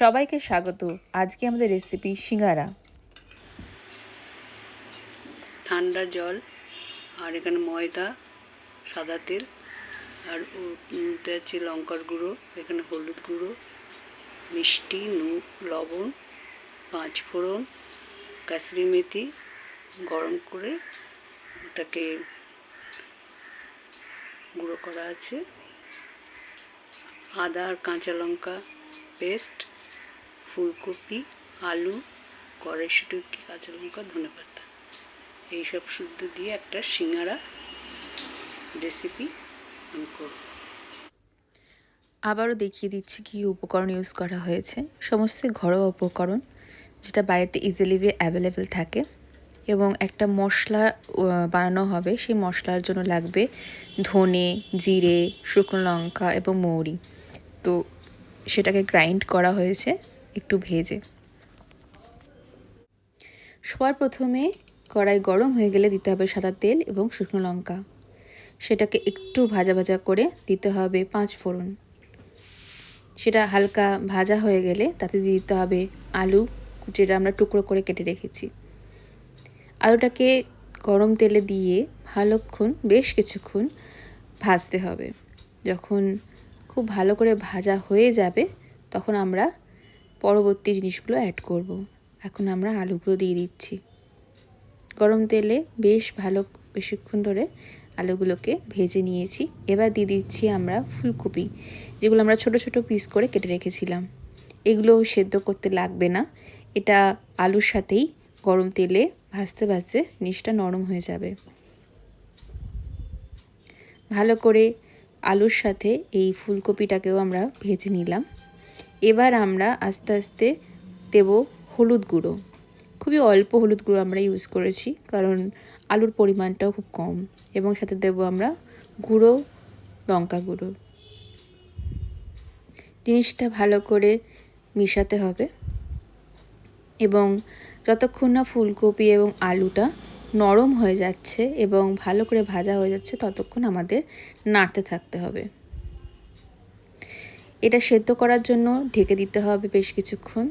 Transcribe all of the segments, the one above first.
সবাইকে স্বাগত। আজকে আমাদের রেসিপি সিঙ্গারা। ঠান্ডা জল আর এখানে ময়দা, সাদা তেল আর আছে লঙ্কার গুঁড়ো, এখানে হলুদ গুঁড়ো, মিষ্টি, নু, লবণ পাঁচ ফোড়ন মেথি গরম করে ওটাকে গুঁড়ো করা আছে। আদা আর কাঁচা লঙ্কা পেস্ট ফুলকপি, আলু, কড়াইশুটি কাঁচা লঙ্কা ধনে পাতা এইসব শুদ্ধ দিয়ে একটা সিঙ্গারা রেসিপি আমি করব। আবারও দেখিয়ে দিচ্ছি কি উপকরণ ইউজ করা হয়েছে। সমস্ত ঘরোয়া উপকরণ, যেটা বাড়িতে ইজিলি অ্যাভেলেবেল থাকে এবং একটা মশলা বানানো হবে। সেই মশলার জন্য লাগবে ধনে, জিরে, শুকনো লঙ্কা এবং মৌরি। তো সেটাকে গ্রাইন্ড করা হয়েছে। একটু ভেজে। সবার প্রথমে কড়াই গরম হয়ে গেলে দিতে হবে সাদা তেল এবং শুকনো লঙ্কা। সেটাকে একটু ভাজা ভাজা করে দিতে হবে পাঁচ ফোড়ন। সেটা হালকা ভাজা হয়ে গেলে তাতে দিতে হবে আলু, যেটা আমরা টুকরো করে কেটে রেখেছি। আলুটাকে গরম তেলে দিয়ে ভালোক্ষণ, বেশ কিছুক্ষণ ভাজতে হবে। যখন খুব ভালো করে ভাজা হয়ে যাবে, তখন আমরা পরবর্তী জিনিসগুলো অ্যাড করব। এখন আমরা আলুগুলো দিয়ে দিচ্ছি। গরম তেলে বেশ ভালো বেশিক্ষণ ধরে আলুগুলোকে ভেজে নিয়েছি। এবার দিয়ে দিচ্ছি আমরা ফুলকপি, যেগুলো আমরা ছোট ছোট পিস করে কেটে রেখেছিলাম। এগুলো সেদ্ধ করতে লাগবে না। এটা আলুর সাথেই গরম তেলে ভাজতে ভাজতে জিনিসটা নরম হয়ে যাবে। ভালো করে আলুর সাথে এই ফুলকপিটাকেও আমরা ভেজে নিলাম। এবার আমরা আস্তে আস্তে দেব হলুদ গুঁড়ো। খুবই অল্প হলুদ গুঁড়ো আমরা ইউজ করেছি, কারণ আলুর পরিমাণটাও খুব কম। এবং সাথে দেব আমরা গুঁড়ো লঙ্কা গুঁড়ো। জিনিসটা ভালো করে মিশাতে হবে। এবং যতক্ষণ না ফুলকপি এবং আলুটা নরম হয়ে যাচ্ছে এবং ভালো করে ভাজা হয়ে যাচ্ছে, ততক্ষণ আমাদের নাড়তে থাকতে হবে। এটা সেদ্ধ করার জন্য ঢেকে দিতে হবে বেশ কিছুক্ষণ।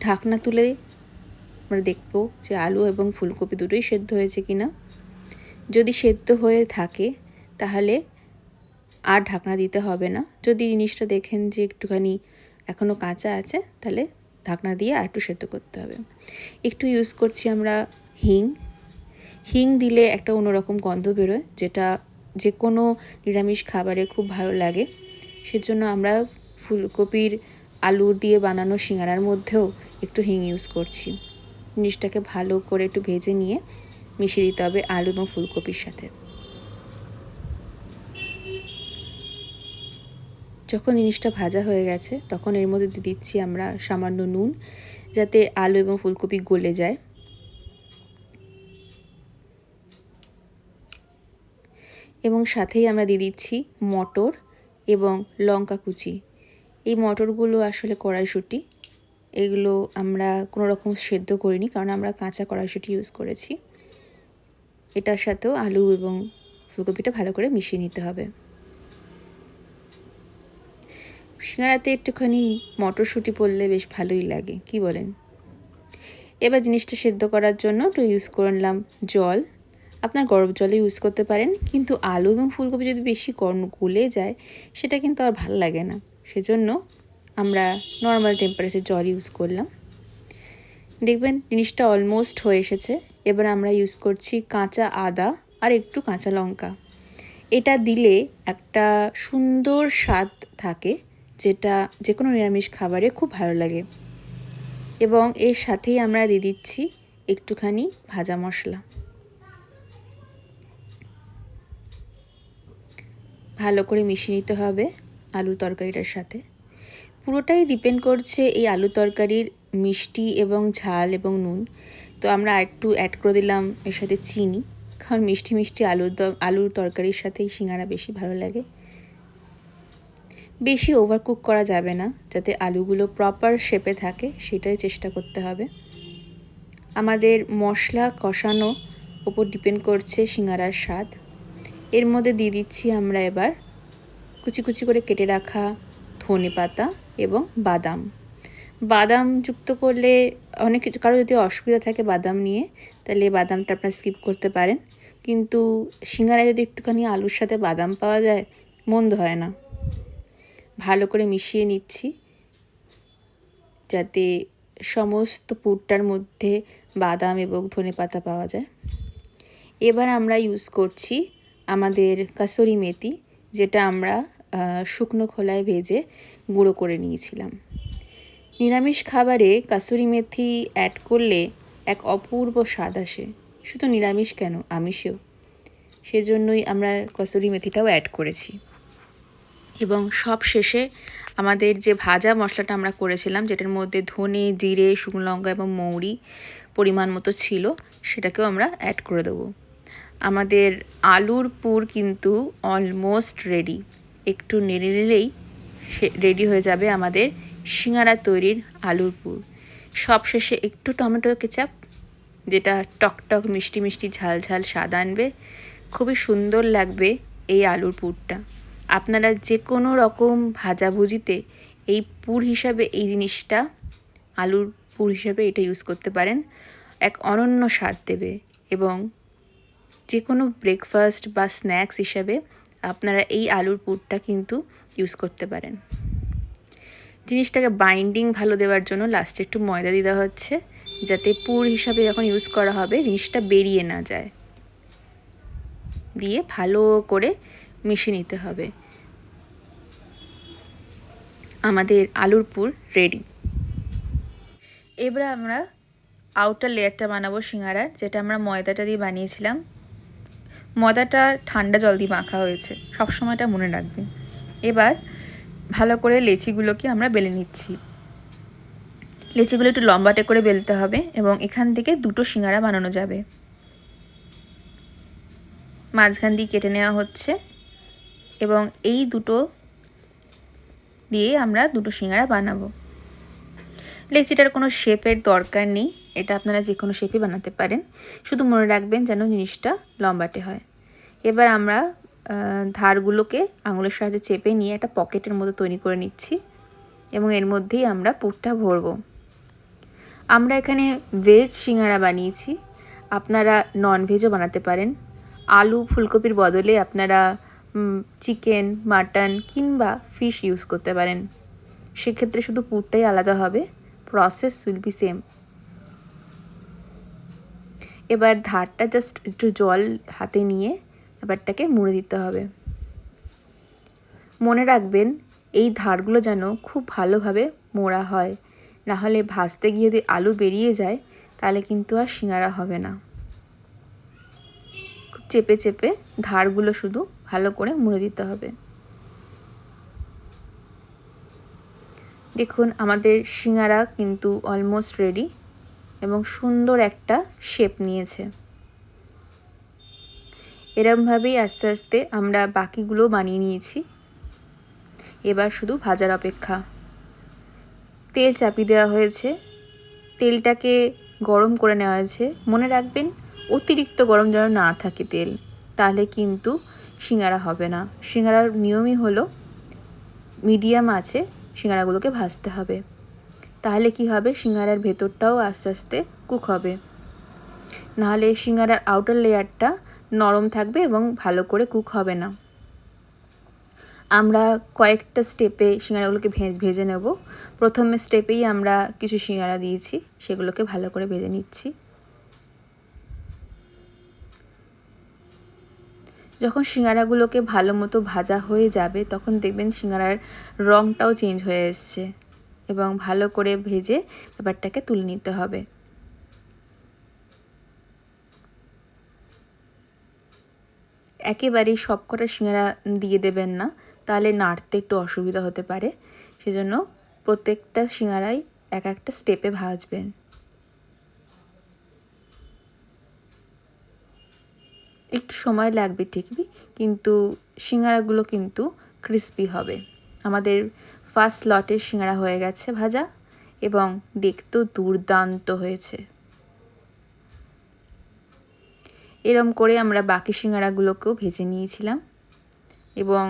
ঢাকনা তুলে আমরা দেখব যে আলু এবং ফুলকপি দুটোই সেদ্ধ হয়েছে কি না যদি সেদ্ধ হয়ে থাকে, তাহলে আর ঢাকনা দিতে হবে না। যদি জিনিসটা দেখেন যে একটুখানি এখনও কাঁচা আছে, তাহলে ঢাকনা দিয়ে আর একটু সেদ্ধ করতে হবে। একটু ইউজ করছি আমরা হিং। হিং দিলে একটা অন্যরকম গন্ধ বেরোয়, যেটা যে কোনো নিরামিষ খাবারে খুব ভালো লাগে। সেজন্য আমরা ফুলকপির আলু দিয়ে বানানো সিঙ্গারার মধ্যেও একটু হিং ইউজ করছি। জিনিসটাকে ভালো করে একটু ভেজে নিয়ে মিশিয়ে দিতে হবে আলু এবং ফুলকপির সাথে। যখন জিনিসটা ভাজা হয়ে গেছে, তখন এর মধ্যে দিয়ে দিচ্ছি আমরা সামান্য নুন, যাতে আলু এবং ফুলকপি গলে যায়। এবং সাথেই আমরা দিয়ে দিচ্ছি মটর। এবং লঙ্কা কুচি। এই মটরগুলো আসলে কড়াইশুঁটি। এগুলো আমরা কোনো রকম সেদ্ধ করিনি কারণ আমরা কাঁচা কড়াইশুঁটি ইউজ করেছি। এটার সাথেও আলু এবং ফুলকপিটা ভালো করে মিশিয়ে নিতে হবে। সিঙ্গারাতে একটুখানি মটরশুঁটি পড়লে বেশ ভালোই লাগে, কি বলেন? এবার জিনিসটা সেদ্ধ করার জন্য একটু ইউজ করলাম জল। আপনার গরম জলে ইউজ করতে পারেন, কিন্তু আলু এবং ফুলকপি যদি বেশি গলে যায়, সেটা কিন্তু আর ভালো লাগে না। সেজন্য আমরা নর্মাল টেম্পারেচার জল ইউজ করলাম। দেখবেন জিনিসটা অলমোস্ট হয়ে এসেছে। এবার আমরা ইউজ করছি কাঁচা আদা আর একটু কাঁচা লঙ্কা। এটা দিলে একটা সুন্দর স্বাদ থাকে, যেটা যে কোনো নিরামিষ খাবারে খুব ভালো লাগে। এবং এর সাথেই আমরা দিয়ে দিচ্ছি একটুখানি ভাজা মশলা। ভালো করে মিশিয়ে নিতে হবে আলু তরকারিটার সাথে। পুরোটাই ডিপেন্ড করছে এই আলু তরকারির মিষ্টি এবং ঝাল এবং নুন। তো আমরা একটু অ্যাড করে দিলাম এর সাথে চিনি। কারণ মিষ্টি মিষ্টি আলুর আলুর তরকারির সাথেই সিঙ্গারা বেশি ভালো লাগে। বেশি ওভারকুক করা যাবে না, যাতে আলুগুলো প্রপার শেপে থাকে, সেটাই চেষ্টা করতে হবে। আমাদের মশলা কষানো ওপর ডিপেন্ড করছে সিঙ্গারার স্বাদ। এর মধ্যে দিয়ে দিচ্ছি আমরা এবার কুচি কুচি করে কেটে রাখা ধনে পাতা এবং বাদাম। বাদাম যুক্ত করলে অনেক কিছু, কারও যদি অসুবিধা থাকে বাদাম নিয়ে, তাহলে বাদামটা আপনারা স্কিপ করতে পারেন। কিন্তু সিঙ্গারায় যদি একটুখানি আলুর সাথে বাদাম পাওয়া যায়, মন্দ হয় না। ভালো করে মিশিয়ে নিচ্ছি। যাতে সমস্ত পুরটার মধ্যে বাদাম এবং ধনে পাতা পাওয়া যায়। এবার আমরা ইউজ করছি আমাদের কাসুরি মেথি, যেটা আমরা শুকনো খোলায় ভেজে গুঁড়ো করে নিয়েছিলাম। নিরামিষ খাবারে কাসুরি মেথি অ্যাড করলে এক অপূর্ব স্বাদ আসে। শুধু নিরামিষ কেন? আমিষেও। সেজন্যই আমরা কসুরি মেথিটাও অ্যাড করেছি। এবং সব শেষে আমাদের যে ভাজা মশলাটা আমরা করেছিলাম, যেটার মধ্যে ধনে, জিরে, শুকনো লঙ্কা এবং মৌরি পরিমাণ মতো ছিল, সেটাকেও আমরা অ্যাড করে দেবো। আমাদের আলুর পুর কিন্তু অলমোস্ট রেডি একটু নেড়ে নিলেই রেডি হয়ে যাবে আমাদের সিঙ্গারা তৈরির আলুর পুর। সবশেষে একটু টমেটো কেচাপ, যেটা টকটক মিষ্টি মিষ্টি, ঝাল ঝাল স্বাদ আনবে। খুবই সুন্দর লাগবে এই আলুর পুরটা। আপনারা যে কোনো রকম ভাজাভুজিতে এই পুর হিসাবে এই জিনিসটা, আলুর পুর হিসাবে এটা ইউজ করতে পারেন। এক অনন্য স্বাদ দেবে এবং যে কোনো ব্রেকফাস্ট বা স্ন্যাক্স হিসাবে আপনারা এই আলুর পুরটা কিন্তু ইউজ করতে পারেন। জিনিসটাকে বাইন্ডিং ভালো দেওয়ার জন্য লাস্টে একটু ময়দা দেওয়া হচ্ছে, যাতে পুর হিসাবে যখন ইউজ করা হবে জিনিসটা বেরিয়ে না যায়। দিয়ে ভালো করে মিশিয়ে নিতে হবে। আমাদের আলুর পুর রেডি এবার আমরা আউটার লেয়ারটা বানাবো সিঙ্গারার, যেটা আমরা ময়দাটা দিয়ে বানিয়েছিলাম। ময়দাটা ঠান্ডা জল দিয়ে মাখা হয়েছে। সব সময়টা মনে রাখবেন এবার ভালো করে লেচিগুলোকে আমরা বেলে নিচ্ছি। লেচিগুলো একটু লম্বাটে করে বেলতে হবে এবং এখান থেকে দুটো সিঙ্গারা বানানো যাবে। মাঝখান দিয়ে কেটে নেওয়া হচ্ছে এবং এই দুটো দিয়ে আমরা দুটো সিঙ্গারা বানাবো। লেচিটার কোনো শেপের দরকার নেই। এটা আপনারা যে কোনো শেপে বানাতে পারেন। শুধু মনে রাখবেন যেন জিনিসটা লম্বাটে হয়। এবার আমরা ধারগুলোকে আঙুলের সাহায্যে চেপে নিয়ে একটা পকেটের মতো তৈরি করে নিচ্ছি এবং এর মধ্যেই আমরা পুরটা ভরবো। আমরা এখানে ভেজ সিঙ্গারা বানিয়েছি। আপনারা নন ভেজও বানাতে পারেন। আলু ফুলকপির বদলে আপনারা চিকেন মাটন কিংবা ফিশ ইউজ করতে পারেন। সেক্ষেত্রে শুধু পুরটাই আলাদা হবে। প্রসেস উইল বি সেম এবার ধারটা জাস্ট একটু জল হাতে নিয়ে ব্যাপারটাকে মুড়ে দিতে হবে। মনে রাখবেন, এই ধারগুলো যেন খুব ভালোভাবে মোড়া হয়। নাহলে ভাজতে গিয়ে যদি আলু বেরিয়ে যায়, তাহলে কিন্তু আর সিঙ্গারা হবে না। খুব চেপে চেপে ধারগুলো শুধু ভালো করে মুড়ে দিতে হবে। দেখুন, আমাদের সিঙ্গারা কিন্তু অলমোস্ট রেডি এবং সুন্দর একটা শেপ নিয়েছে। এরমভাবেই আস্তে আস্তে আমরা বাকিগুলো বানিয়ে নিয়েছি। এবার শুধু ভাজার অপেক্ষা। তেল চাপিয়ে দেওয়া হয়েছে। তেলটাকে গরম করে নেওয়া হয়েছে। মনে রাখবেন, অতিরিক্ত গরম যেন না থাকে তেল, তাহলে কিন্তু সিঙ্গারা হবে না। সিঙ্গারার নিয়মই হলো, মিডিয়াম আছে, সিঙ্গারাগুলোকে ভাজতে হবে। তাহলে কি হবে? সিঙ্গারার ভেতরটাও আস্তে আস্তে কুক হবে। নাহলে সিঙ্গারার আউটার লেয়ারটা নরম থাকবে এবং ভালো করে কুক হবে না। আমরা কয়েকটা স্টেপে সিঙ্গারাগুলোকে ভেজে নেব। প্রথম স্টেপেই আমরা কিছু সিঙ্গারা দিয়েছি, সেগুলোকে ভালো করে ভেজে নিচ্ছি। যখন সিঙ্গারাগুলোকে ভালো মতো ভাজা হয়ে যাবে, তখন দেখবেন সিঙ্গারার রঙটাও চেঞ্জ হয়ে এসছে। এবং ভালো করে ভেজে ব্যাপারটাকে তুলে নিতে হবে। একেবারেই সব কটা সিঙ্গারা দিয়ে দেবেন না, তাহলে নাড়তে একটু অসুবিধা হতে পারে। সেজন্য প্রত্যেকটা শিঙারাই এক একটা স্টেপে ভাজবেন। একটু সময় লাগবে ঠিকই, কিন্তু সিঙ্গারাগুলো কিন্তু ক্রিস্পি হবে। আমাদের ফার্স্ট লটের সিঙ্গারা হয়ে গেছে ভাজা এবং দেখতেও দুর্দান্ত হয়েছে। এরম করে আমরা বাকি সিঙ্গারাগুলোকেও ভেজে নিয়েছিলাম এবং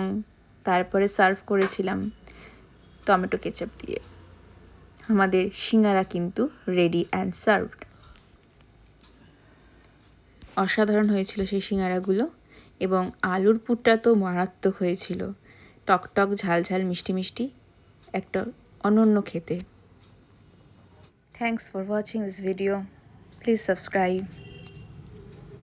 তারপরে সার্ভ করেছিলাম টমেটো কেচাপ দিয়ে। আমাদের সিঙ্গারা কিন্তু রেডি অ্যান্ড সার্ভড অসাধারণ হয়েছিল সেই সিঙ্গারাগুলো এবং আলুর পুরটা তো মারাত্মক হয়েছিল। টকটক ঝাল ঝাল মিষ্টি মিষ্টি একটা অনন্য খেতে। Thanks for watching this video please subscribe